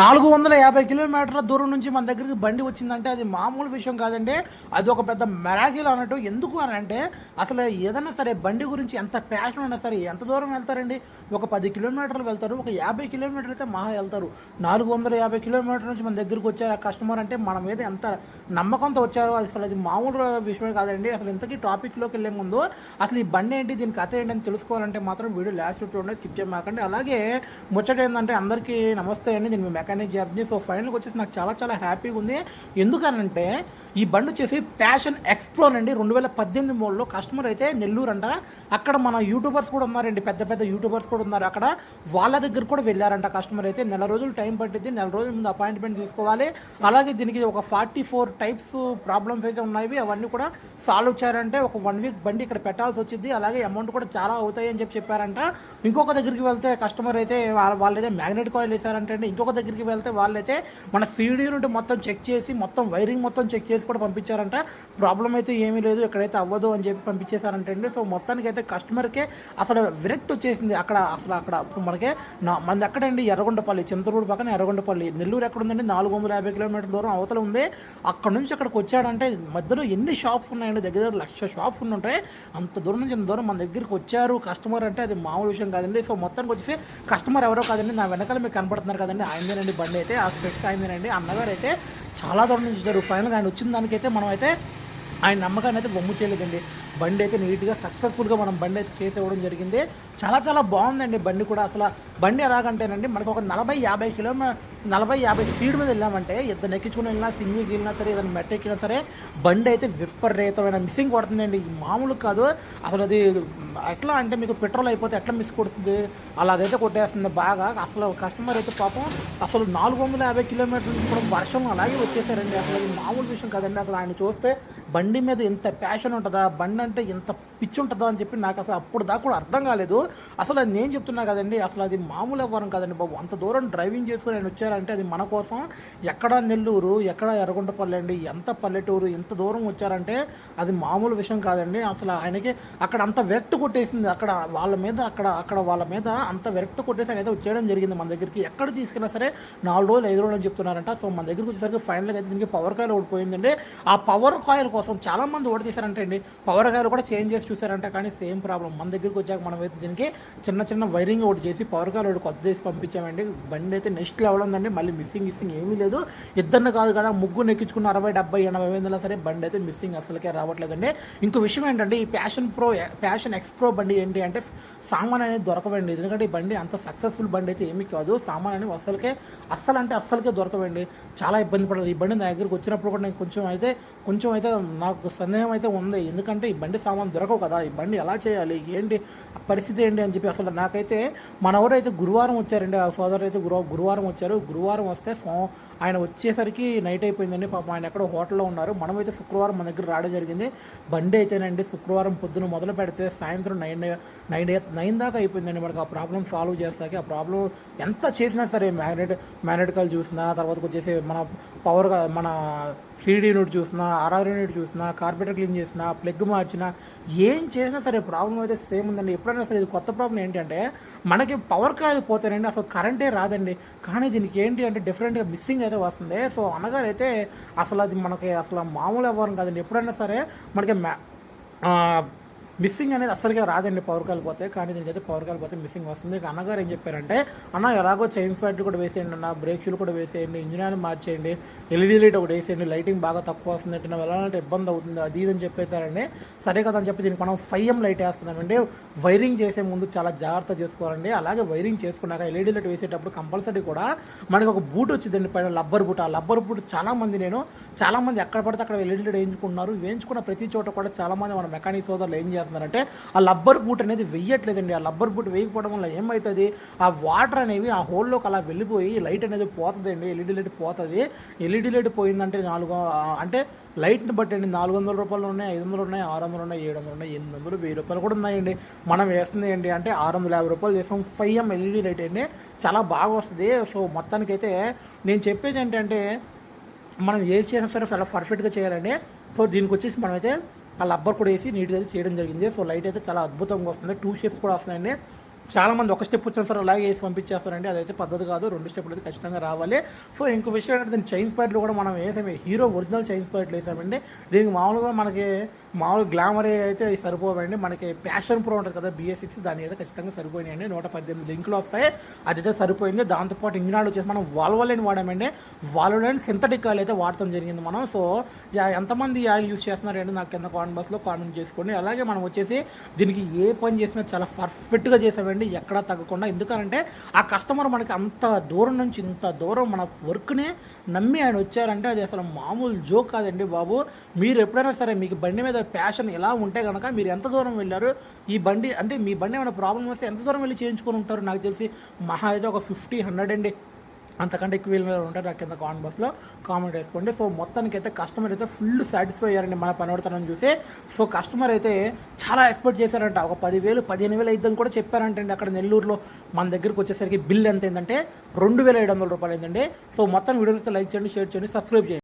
నాలుగు వందల యాభై కిలోమీటర్ల దూరం నుంచి మన దగ్గరికి బండి వచ్చిందంటే అది మామూలు విషయం కాదండి. అది ఒక పెద్ద మెరాకిల్ అన్నట్టు. ఎందుకు అని అంటే అసలు ఏదైనా సరే బండి గురించి ఎంత ప్యాషన్ ఉన్నా సరే ఎంత దూరం వెళ్తారండి? ఒక పది కిలోమీటర్లు వెళ్తారు ఒక యాభై కిలోమీటర్లు అయితే మహా వెళ్తారు. నాలుగు వందల యాభై కిలోమీటర్ల నుంచి మన దగ్గరికి వచ్చారు ఆ కస్టమర్ అంటే మన మీద ఎంత నమ్మకంతో వచ్చారో అసలు అది మామూలు విషయమే కాదండి. అసలు ఇంతకీ టాపిక్లోకి వెళ్ళే ముందు అసలు ఈ బండి ఏంటి దీని కథ ఏంటి అని తెలుసుకోవాలంటే మాత్రం వీడియో లాస్ట్ చూడండి స్కిప్ చేయమాకండి. అలాగే ముచ్చట ఏంటంటే అందరికీ నమస్తే అండి. నేను అనే జర్నీ సో ఫైనల్కి వచ్చేసి నాకు చాలా చాలా హ్యాపీగా ఉంది. ఎందుకనంటే ఈ బండి వచ్చేసి ప్యాషన్ ఎక్స్ప్లోర్ అండి. రెండు వేల పద్దెనిమిది మూడులో కస్టమర్ అయితే నెల్లూరు అంట. అక్కడ మన యూట్యూబర్స్ కూడా ఉన్నారండి. పెద్ద పెద్ద యూట్యూబర్స్ కూడా ఉన్నారు. అక్కడ వాళ్ళ దగ్గర కూడా వెళ్ళారంట కస్టమర్ అయితే. నెల రోజులు టైం పట్టింది నెల రోజుల ముందు అపాయింట్మెంట్ తీసుకోవాలి. అలాగే దీనికి ఒక ఫార్టీ ఫోర్ టైప్స్ ప్రాబ్లమ్స్ అయితే ఉన్నాయి. అవన్నీ కూడా సాల్వ్ చేయాలంటే ఒక వన్ వీక్ బండి ఇక్కడ పెట్టాల్సి వచ్చింది అలాగే అమౌంట్ కూడా చాలా అవుతాయి అని చెప్పి చెప్పారంట. ఇంకొక దగ్గరికి వెళ్తే కస్టమర్ అయితే వాళ్ళ వాళ్ళైతే మ్యాగ్నెట్ కాయిల్ వేసారంటే ఇంకొక దగ్గర దగ్గరికి వెళ్తే వాళ్ళైతే మన సీడీ నుండి మొత్తం చెక్ చేసి మొత్తం వైరింగ్ మొత్తం చెక్ చేసి కూడా పంపించారంట. ప్రాబ్లం అయితే ఏమీ లేదు ఇక్కడైతే అవ్వదు అని చెప్పి పంపించేశారంటండి సో మొత్తానికి అయితే కస్టమర్కే అసలు విరక్తి వచ్చేసింది. అక్కడ అసలు అక్కడ ఇప్పుడు మనకి మనది ఎక్కడండి? ఎర్రగొండపల్లి చింతలూరు పక్కన ఎర్రగొండపల్లి. నెల్లూరు ఎక్కడ ఉందండి? నాలుగు వందల యాభై కిలోమీటర్ల దూరం అవతల ఉంది. అక్కడ నుంచి అక్కడికి వచ్చాడంటే మధ్యలో ఎన్ని షాప్స్ ఉన్నాయండి? దగ్గర దగ్గర లక్ష షాప్స్ ఉంటాయి అంత దూరం నుంచి ఇంత దూరం మన దగ్గరికి వచ్చారు. కస్టమర్ అంటే అది మామూలు విషయం కాదండి. సో మొత్తానికి వచ్చేసి కస్టమర్ ఎవరో కాదండి. నా వెనకాల మీకు కనపడుతున్నారు కదండి. ఆయన ఆయనదేనండి బండి అయితే. ఆ స్పెక్స్ ఆయనదేనండి అన్నగారు అయితే చాలా దూరం నుంచి వచ్చారు. ఫైనల్గా ఆయన వచ్చిన దానికైతే మనం అయితే ఆయన నమ్మకాన్ని అయితే బొమ్ము చేయలేదండి. బండి అయితే నీట్గా సక్సెస్ఫుల్గా మనం బండి అయితే చేసి ఇవ్వడం జరిగింది. చాలా చాలా బాగుందండి బండి కూడా. అసలు బండి ఎలాగంటేనండి మనకు ఒక నలభై యాభై కిలోమీటర్ నలభై యాభై స్పీడ్ మీద వెళ్ళామంటే ఇద్దరు ఎక్కించుకుని వెళ్ళినా సింగిల్కి వెళ్ళినా సరే ఏదైనా మెట్ట ఎక్కినా సరే బండి అయితే విపరీతమైన మిస్సింగ్ కొడుతుందండి. మామూలు కాదు. అసలు అది ఎట్లా అంటే మీకు పెట్రోల్ అయిపోతే ఎట్లా మిస్ కొడుతుంది? అలాగైతే కొట్టేస్తుంది బాగా. అసలు కస్టమర్ అయితే పాపం అసలు నాలుగు వందల యాభై కిలోమీటర్లు కూడా వర్షం అలాగే వచ్చేసారండి. అసలు అది మామూలు విషయం కదండి. అసలు ఆయన చూస్తే బండి మీద ఎంత ప్యాషన్ ఉంటుందా బండి అంటే ఎంత పిచ్చి ఉంటుందా అని చెప్పి నాకు అసలు అప్పుడు దాకా కూడా అర్థం కాలేదు. అసలు నేను చెప్తున్నా కదండి అసలు అది మామూలు ఎవ్వరం కదండి బాబు. అంత దూరం డ్రైవింగ్ చేసుకుని ఆయన వచ్చారంటే అది మన కోసం. ఎక్కడ నెల్లూరు ఎక్కడ ఎర్రగొండపల్లి అండి ఎంత పల్లెటూరు ఎంత దూరం వచ్చారంటే అది మామూలు విషయం కాదండి. అసలు ఆయనకి అక్కడ అంత విరక్తి కొట్టేసింది. అక్కడ వాళ్ళ మీద అక్కడ అక్కడ వాళ్ళ మీద అంత విరక్తి కొట్టేసి ఆయన అయితే వచ్చేయడం జరిగింది మన దగ్గరికి. ఎక్కడ తీసుకెళ్ళినా సరే నాలుగు రోజులు ఐదు రోజులు అని చెప్తున్నారంట. సో మన దగ్గరికి వచ్చేసరికి ఫైనల్గా అయితే దీనికి పవర్ కాయలు ఓడిపోయిందండి ఆ పవర్ కాయిల్ కోసం చాలా మంది ఓడి తీశారంటే అండి. పవర్ కాయలు కూడా చేంజ్ చేసి చూసారంట కానీ సేమ్ ప్రాబ్లం. మన దగ్గరికి వచ్చాక మనం అయితే దీనికి చిన్న చిన్న వైరింగ్ ఒకటి చేసి పవర్ కాయలు ఒకటి కొత్త చేసి పంపించామండి. బండి అయితే నెక్స్ట్ లెవెల్ ఉందండి. మళ్ళీ మిస్సింగ్ మిస్సింగ్ ఏమీ లేదు. ఇద్దరిని కాదు కదా ముగ్గురు నెక్కించుకున్న అరవై డెబ్బై ఎనభై వందల సరే బండి అయితే మిస్సింగ్ అసలుకే రావట్లేదండి. ఇంకో విషయం ఏంటంటే ఈ Passion Pro Passion X Pro బండి ఏంటి అంటే సామాన్ అనేది దొరకవండి. ఎందుకంటే ఈ బండి అంత సక్సెస్ఫుల్ బండి అయితే ఏమీ కాదు. సామాన్ అనేది అస్సలకే అస్సలు అంటే అస్సలకే దొరకవండి. చాలా ఇబ్బంది పడాలి ఈ బండి నా దగ్గరికి వచ్చినప్పుడు కూడా నేను కొంచెం అయితే కొంచెం అయితే నాకు సందేహం అయితే ఉంది. ఎందుకంటే ఈ బండి సామాన్ దొరకవు కదా. ఈ బండి ఎలా చేయాలి? ఏంటి? పరిస్థితి ఏంటి అని చెప్పి అసలు నాకైతే మనవరైతే అయితే గురువారం వచ్చారండి. ఆ సోదరు అయితే గురు గురువారం వచ్చారు. గురువారం వస్తే సో ఆయన వచ్చేసరికి నైట్ అయిపోయిందండి. పాపం ఆయన ఎక్కడో హోటల్లో ఉన్నారు. మనమైతే శుక్రవారం మన దగ్గర రావడం జరిగింది. బండి అయితేనండి శుక్రవారం పొద్దున మొదలు పెడితే సాయంత్రం నైన్ నైన్ నైన్ దాకా అయిపోయిందండి మనకు ఆ ప్రాబ్లం సాల్వ్ చేస్తాకి. ఆ ప్రాబ్లం ఎంత చేసినా సరే మ్యాగ్నెట్ మ్యాగ్నెట్ కాల్ చూసినా తర్వాత వచ్చేసి మన పవర్ మన సీడీ యూనిట్ చూసినా ఆర్ఆర్ యూనిట్ చూసినా కార్పెటర్ క్లీన్ చేసినా ప్లగ్ మార్చినా ఏం చేసినా సరే ప్రాబ్లం అయితే సేమ్ ఉందండి. ఎప్పుడైనా సరే ఇది కొత్త ప్రాబ్లం ఏంటంటే మనకి పవర్ కాయలు పోతేనండి అసలు కరెంటే రాదండి. కానీ దీనికి ఏంటి అంటే డిఫరెంట్గా మిస్సింగ్ అయితే వస్తుంది. సో అనగారు అయితే అసలు అది మనకి అసలు మామూలు అవ్వరం కాదండి. ఎప్పుడైనా సరే మనకి మ్యా మిస్సింగ్ అనేది అసలుగా రాదండి పవర్ కాల్ పోతే కానీ దీనికైతే పవర్ కాల్ పోతే మిస్సింగ్ వస్తుంది. అన్నగారు ఏం చెప్పారంటే అన్న ఎలాగో చైన్ ఫ్యాట్ కూడా వేసేయండి అన్న బ్రేక్ షూలు కూడా వేసేయండి ఇంజిన్ ఆయిల్ మార్చేయండి ఎల్ఈడీ లైట్ ఒకటి వేసేయండి లైటింగ్ బాగా తక్కువ వస్తుంది అంటే వెళ్ళాలంటే ఇబ్బంది అవుతుంది అది ఇది అని చెప్పేశారండి. సరే కదా అని చెప్పి దీనికి మనం ఫైవ్ ఎం లైట్ వేస్తున్నామండి. వైరింగ్ చేసే ముందు చాలా జాగ్రత్త చేసుకోవాలండి. అలాగే వైరింగ్ చేసుకున్నాక ఎల్ఈడీ లైట్ వేసేటప్పుడు కంపల్సరీ కూడా మనకి ఒక బూట్ వచ్చిందండి పైన లబ్బర్ బూట్. ఆ లబ్బర్ బూట్ చాలా మంది నేను చాలామంది ఎక్కడ పడితే అక్కడ ఎల్ఈడి లైట్ వేయించుకున్నారు వేయించుకున్న ప్రతి చోట కూడా చాలా మంది మన మెకానిక్ సోదరులు ఏం చేస్తున్నారంటే ఆ లబ్బర్ బూట్ అనేది వెయ్యట్లేదండి. ఆ లబ్బర్ బూట్ వేయకపోవడం వల్ల ఏమవుతుంది ఆ వాటర్ అనేవి ఆ హోల్లోకి అలా వెళ్ళిపోయి లైట్ అనేది పోతుందండి. ఎల్ఈడీ లైట్ పోతుంది. ఎల్ఈడీ లైట్ పోయిందంటే నాలుగు అంటే లైట్ని బట్టి అండి నాలుగు వందల రూపాయలు ఉన్నాయి ఐదు వందలు ఉన్నాయి ఆరు వందలు ఉన్నాయి ఏడు వందలు ఉన్నాయి ఎనిమిది వందలు వెయ్యి రూపాయలు కూడా ఉన్నాయండి. మనం వేస్తుంది ఏంటి అంటే ఆరు వందల యాభై రూపాయలు చేసాం. ఫైవ్ ఎం ఎల్ఈడీ లైట్ అండి. చాలా బాగా వస్తుంది. సో మొత్తానికైతే నేను చెప్పేది ఏంటంటే మనం ఏది చేసినా సరే చాలా పర్ఫెక్ట్గా చేయాలండి. సో దీనికి వచ్చేసి మనమైతే ఆ లబ్బర్ కూడా వేసి నీట్గా అయితే చేయడం జరిగింది. సో లైట్ అయితే చాలా అద్భుతంగా వస్తుంది. టూ షేప్స్ కూడా వస్తున్నాయండి. చాలా మంది ఒక స్టెప్ వచ్చిన సరే అలాగే వేసి పంపించేస్తారండి. అదైతే పద్ధతి కాదు. రెండు స్టెప్లు అయితే ఖచ్చితంగా రావాలి. సో ఇంకో విషయం ఏంటంటే దీని చైన్ స్పైట్లు కూడా మనం వేసాము. హీరో ఒరిజినల్ చైన్ స్పైట్లు వేసామండి. దీనికి మామూలుగా మనకి మామూలు గ్లామర్ అయితే సరిపోవండి. మనకి ప్యాషన్ ప్రో ఉంటుంది కదా బిఎస్ సిక్స్ దాని అయితే ఖచ్చితంగా సరిపోయినాయండి. నూట పద్దెనిమిది లింకులు వస్తాయి. అదైతే సరిపోయింది. దాంతోపాటు ఇంజనాలు వచ్చేసి మనం వాల్వోలైన్ వాడామండి. వాల్వోలైన్ సింథటిక్ ఆయిల్ అయితే వాడటం జరిగింది మనం. సో ఎంతమంది ఆయిల్ యూస్ చేస్తున్నారండి నాకు కింద కామెంట్ బాక్స్లో కామెంట్ చేసుకోండి. అలాగే మనం వచ్చేసి దీనికి ఏ పని చేసినా చాలా పర్ఫెక్ట్గా చేసామండి. ఎక్కడా తగ్గకుండా. ఎందుకంటే ఆ కస్టమర్ మనకి అంత దూరం నుంచి ఇంత దూరం మన వర్క్ని నమ్మి ఆయన వచ్చారంటే అది అసలు మామూలు జోక్ కాదండి బాబు. మీరు ఎప్పుడైనా సరే మీకు బండి మీద ప్యాషన్ ఎలా ఉంటే కనుక మీరు ఎంత దూరం వెళ్ళారు ఈ బండి అంటే మీ బండి ఏమైనా ప్రాబ్లం వస్తే ఎంత దూరం వెళ్ళి చేయించుకొని ఉంటారు నాకు తెలిసి మహా అయితే ఒక ఫిఫ్టీ హండ్రెడ్ అండి. అంతకంటే ఎక్కువ వీళ్ళు ఉంటారు నాకు కింద కామెంట్ బాక్స్లో కామెంట్ వేసుకోండి. సో మొత్తానికి అయితే కస్టమర్ అయితే ఫుల్ సాటిస్ఫై అయ్యారండి మన పనిపడతానని చూసి. సో కస్టమర్ అయితే చాలా ఎక్స్పెక్ట్ చేశారంట. ఒక పదివేలు పదిహేను వేలు అయిద్దని కూడా చెప్పారంటండి అక్కడ నెల్లూరులో. మన దగ్గరికి వచ్చేసరికి బిల్ ఎంత అయిందంటే రెండు వేల ఏడు వందల రూపాయలు అయిందండి. సో మొత్తం వీడియోస్ లైక్ చేయండి షేర్ చేయండి సబ్స్క్రైబ్ చేయండి.